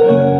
Hangimiz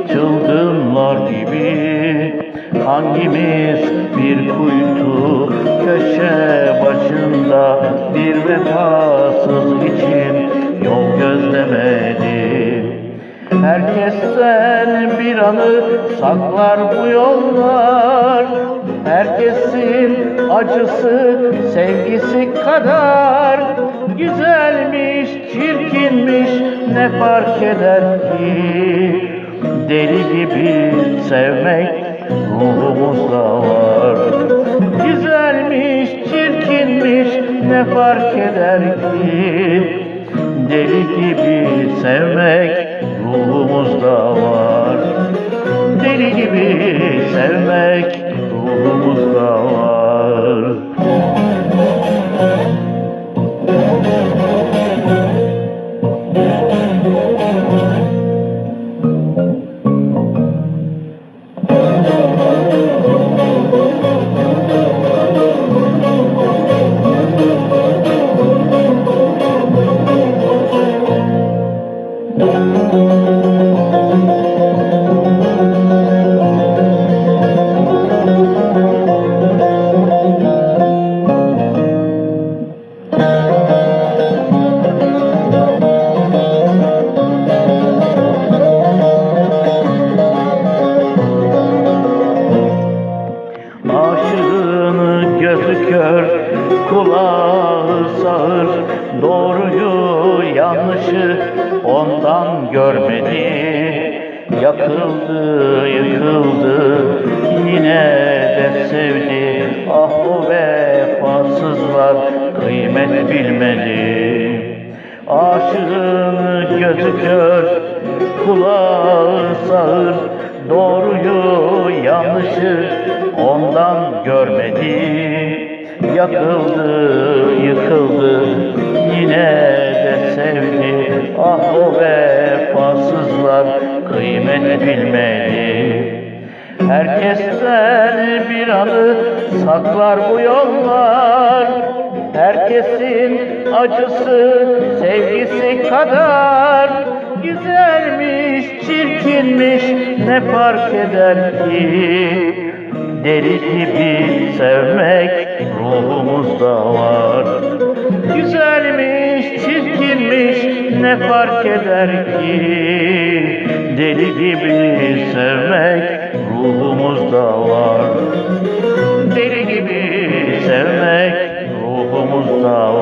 Hangimiz bir kuytu köşe başında Bir vefasız için yol gözlemedi. Herkesten bir anı saklar bu yollar. Herkesin acısı sevgisi kadar. Güzelmiş, çirkinmiş ne fark eder ki? Deli gibi sevmek ruhumuzda var. Güzelmiş, çirkinmiş ne fark eder ki? Deli gibi sevmek ruhumuzda var. Deli gibi sevmek gözü kör, kulağı sağır Doğruyu yanlışı ondan görmedi. Yakıldı, yıkıldı, yine de sevdi. Ah o vefasızlar kıymet bilmedi. Aşığın gözü kör, kulağı sağır Doğruyu yanlışı ondan görmedi Yakıldı, yıkıldı, yine de sevdi Ah o vefasızlar kıymet bilmedi Herkesten bir anı saklar bu yollar. Herkesin acısı sevgisi kadar. Güzelmiş, çirkinmiş ne fark eder ki? Deli gibi sevmek var Güzelmiş, çirkinmiş ne fark eder ki? Deli gibi sevmek ruhumuzda var. Deli gibi sevmek ruhumuzda var